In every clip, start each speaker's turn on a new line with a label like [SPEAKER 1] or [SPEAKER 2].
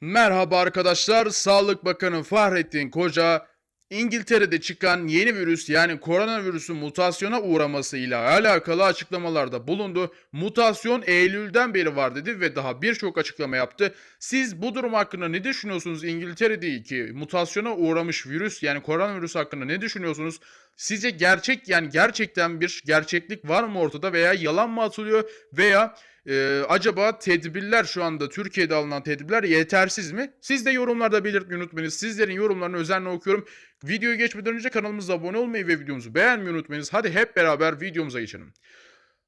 [SPEAKER 1] Merhaba arkadaşlar. Sağlık Bakanı Fahrettin Koca İngiltere'de çıkan yeni virüs yani koronavirüsün mutasyona uğramasıyla alakalı açıklamalarda bulundu. Mutasyon Eylül'den beri var dedi ve daha birçok açıklama yaptı. Siz bu durum hakkında ne düşünüyorsunuz? İngiltere'deki mutasyona uğramış virüs yani koronavirüs hakkında ne düşünüyorsunuz? Sizce gerçek yani gerçekten bir gerçeklik var mı ortada veya yalan mı atılıyor veya ee, acaba tedbirler şu anda Türkiye'de alınan tedbirler yetersiz mi? Siz de yorumlarda belirtmeyi unutmayınız. Sizlerin yorumlarını özenle okuyorum. Videoyu geçmeden önce kanalımıza abone olmayı ve videomuzu beğenmeyi unutmayınız. Hadi hep beraber videomuza geçelim.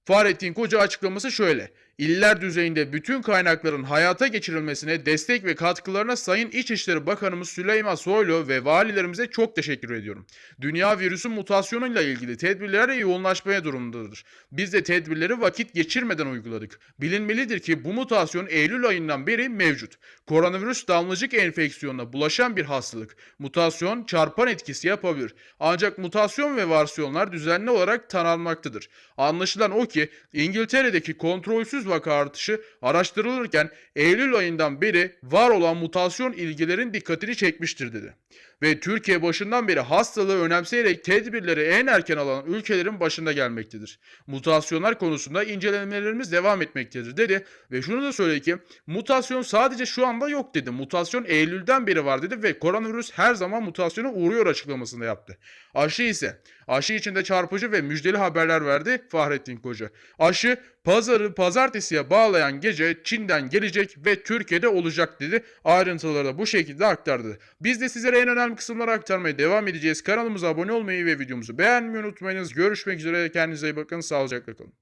[SPEAKER 1] Fahrettin Koca açıklaması şöyle. İller düzeyinde bütün kaynakların hayata geçirilmesine destek ve katkılarına Sayın İçişleri Bakanımız Süleyman Soylu ve valilerimize çok teşekkür ediyorum. Dünya virüsün mutasyonuyla ilgili tedbirlere yoğunlaşmaya durumundadır. Biz de tedbirleri vakit geçirmeden uyguladık. Bilinmelidir ki bu mutasyon Eylül ayından beri mevcut. Koronavirüs damlacık enfeksiyonuna bulaşan bir hastalık. Mutasyon çarpan etkisi yapabilir. Ancak mutasyon ve varsiyonlar düzenli olarak tanınmaktadır. Anlaşılan o ki İngiltere'deki kontrolsüz vaka artışı araştırılırken Eylül ayından beri var olan mutasyon ilgilerin dikkatini çekmiştir dedi. Ve Türkiye başından beri hastalığı önemseyerek tedbirleri en erken alan ülkelerin başında gelmektedir. Mutasyonlar konusunda incelemelerimiz devam etmektedir dedi ve şunu da söyledi ki mutasyon sadece şu anda yok dedi. Mutasyon Eylül'den beri var dedi ve koronavirüs her zaman mutasyona uğruyor açıklamasında yaptı. Aşı ise aşı içinde çarpıcı ve müjdeli haberler verdi Fahrettin Koca. Aşı pazarı pazartesiye bağlayan gece Çin'den gelecek ve Türkiye'de olacak dedi. Ayrıntıları da bu şekilde aktardı. Biz de sizlere en önemli kısımları aktarmaya devam edeceğiz. Kanalımıza abone olmayı ve videomuzu beğenmeyi unutmayınız. Görüşmek üzere. Kendinize iyi bakın. Sağlıcakla kalın.